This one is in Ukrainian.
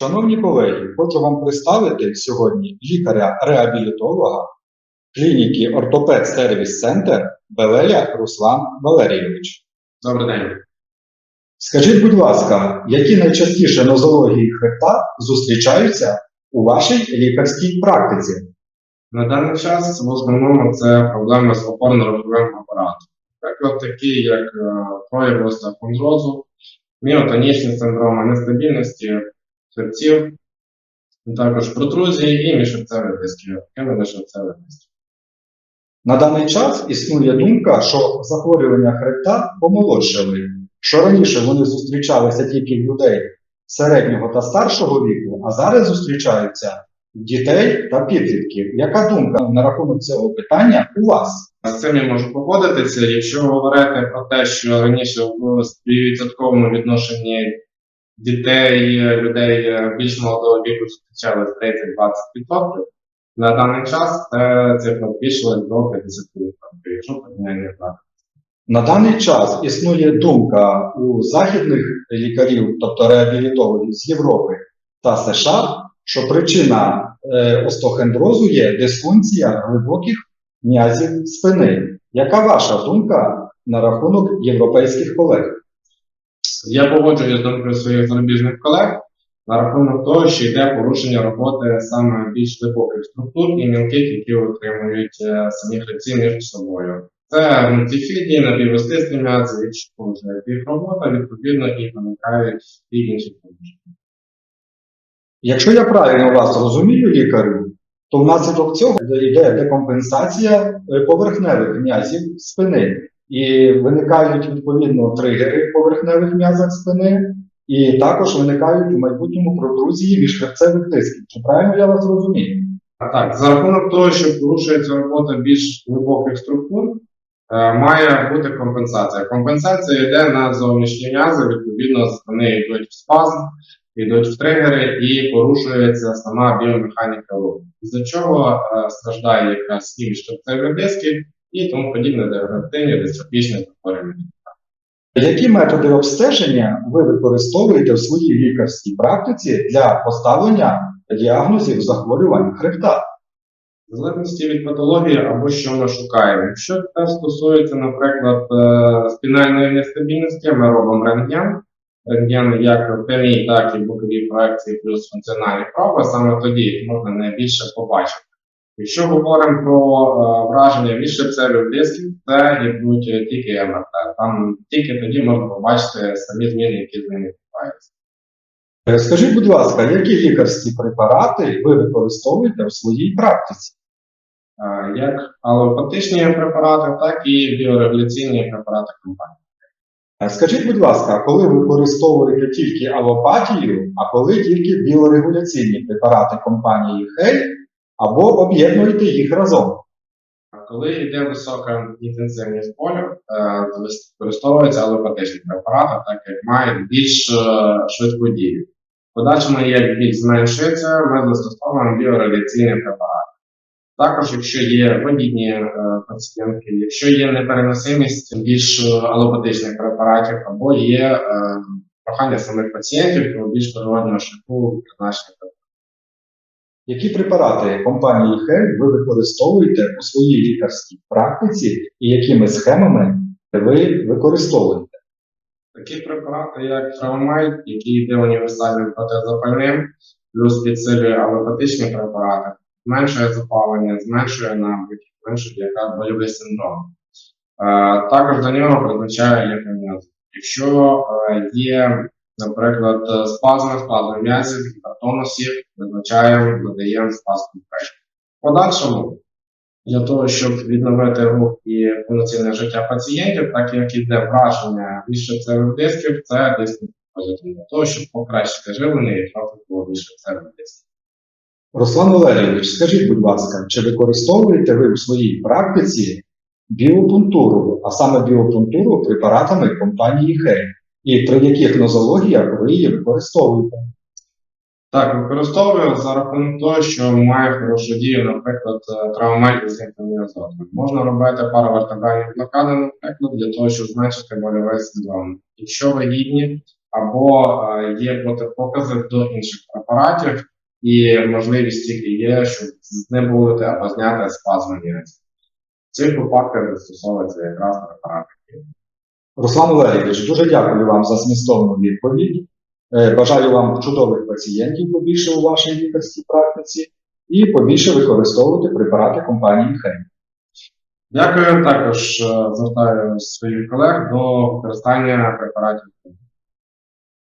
Шановні колеги, хочу вам представити сьогодні лікаря-реабілітолога клініки Ортопед Сервіс Центр Белея Руслан Валерійович. Добрий день. Скажіть, будь ласка, які найчастіше нозології хребта зустрічаються у вашій лікарській практиці? На даний час в основному це проблеми з опорно-руховим апаратом. Наприклад, такі як е, прояви остеохондрозу, міотонічні синдроми, нестабільності хребців, також протрузії і міжхребцевих дисків, хеми міжхребцевих дисків. На даний час існує думка, що захворювання хребта помолодшали, що раніше вони зустрічалися тільки в людей середнього та старшого віку, а зараз зустрічаються в дітей та підлітків. Яка думка на рахунок цього питання у вас? З цим я можу погодитися. Якщо говорити про те, що раніше в співвідсотковому відношенні дітей, людей е, більш молодого віку зустрічали 30-20%, на даний час це цифра збільшилась до 50%, якщо порівняння так. На даний час існує думка у західних лікарів, тобто реабілітологів з Європи та США, що причина е, остеохондрозу є дисфункція глибоких м'язів спини. Яка ваша думка на рахунок європейських колег? Я погоджуюсь з думкою своїх зарубіжних колег на рахунок того, що йде порушення роботи саме більш глибоких структур і мілких, які утримують е, самі хребці між собою. Це мультифідії, напівостисні м'язи, якщо порушує їх робота, відповідно і виникають і інші порушення. Якщо я правильно вас розумію, лікарю, то внаслідок цього йде декомпенсація е, поверхневих м'язів спини. І виникають відповідно тригери в поверхневих м'язах спини, і також виникають у майбутньому протрузії міжхребцевих дисків. Чи правильно я вас розумію? А так, за рахунок того, що порушується робота більш глибоких структур, е, має бути компенсація. Компенсація йде на зовнішні м'язи, відповідно, вони йдуть в спазм, йдуть в тригери і порушується сама біомеханіка руху. З-за чого е, страждає якраз і міжхребцеві диски і тому подібне дегенеративні дистрофічні захворювання. Які методи обстеження ви використовуєте в своїй лікарській практиці для поставлення діагнозів захворювань хребта? В залежності від патології або що ми шукаємо. Якщо це стосується, наприклад, е, спінальної нестабільності, ми робимо рентген. Рентген як прямі, так і бокові проекції плюс функціональні проби, саме тоді їх можна найбільше побачити. Якщо говоримо про е, враження міжшипцевих дисків, це йдуть тільки МРТ. Там тільки тоді можна побачити самі зміни, які з ними відбуваються. Е, Скажіть, будь ласка, які лікарські препарати ви використовуєте в своїй практиці? Е, Як алопатичні препарати, так і біорегуляційні препарати компанії. Скажіть, будь ласка, коли ви використовуєте тільки алопатію, а коли тільки біорегуляційні препарати компанії Хель, або об'єднуєте їх разом? Коли йде висока інтенсивність болю, е, використовуються алопатичні препарати, так як мають більш е, швидку дію. Подальшому, як біль зменшується, ми застосовуємо біорегуляційні препарати. Також, якщо є вагітні е, пацієнтки, якщо є непереносимість більш алопатичних препаратів, або є прохання самих пацієнтів більш природного шляху призначення. Які препарати компанії Хель ви використовуєте у своїй лікарській практиці і якими схемами ви використовуєте? Такі препарати, як Травмайд, який йде універсальним протизапальним, плюс підсилює алопатичні препарати, зменшує запалення, зменшує набряки, зменшує якраз больовий синдром. Е, також до нього призначає лікаміоз. Якщо е, є, наприклад, спазми, спазми м'язів, гіпертонусів, призначаємо, додаємо спазм компресію. В подальшому, для того, щоб відновити рух і повноцінне життя пацієнтів, так як іде враження міжшипцевих дисків, це дисків для того, щоб покращити живлення і трофіку міжшипцевих дисків. Руслан Валерійович, скажіть, будь ласка, чи використовуєте ви у своїй практиці біопунктуру, а саме біопунктуру препаратами компанії Хель? І при яких нозологіях ви її використовуєте? Так, використовую за рахунок того, що має хорошу дію, наприклад, травмаль з інфоміазотом. Можна робити паравертебральні блокади, наприклад, для того, щоб зменшити больовий синдром. Якщо вагітні, або е, є протипокази до інших препаратів, і можливість тільки є, щоб знеболити або зняти спазм м'язів. В цих випадках застосовується якраз препарат. Руслан Валерійович, дуже дякую вам за змістовну відповідь. Е, Бажаю вам чудових пацієнтів побільше у вашій лікарській практиці і побільше використовувати препарати компанії Хейм. Дякую. Також е, звертаю своїх колег до використання препаратів.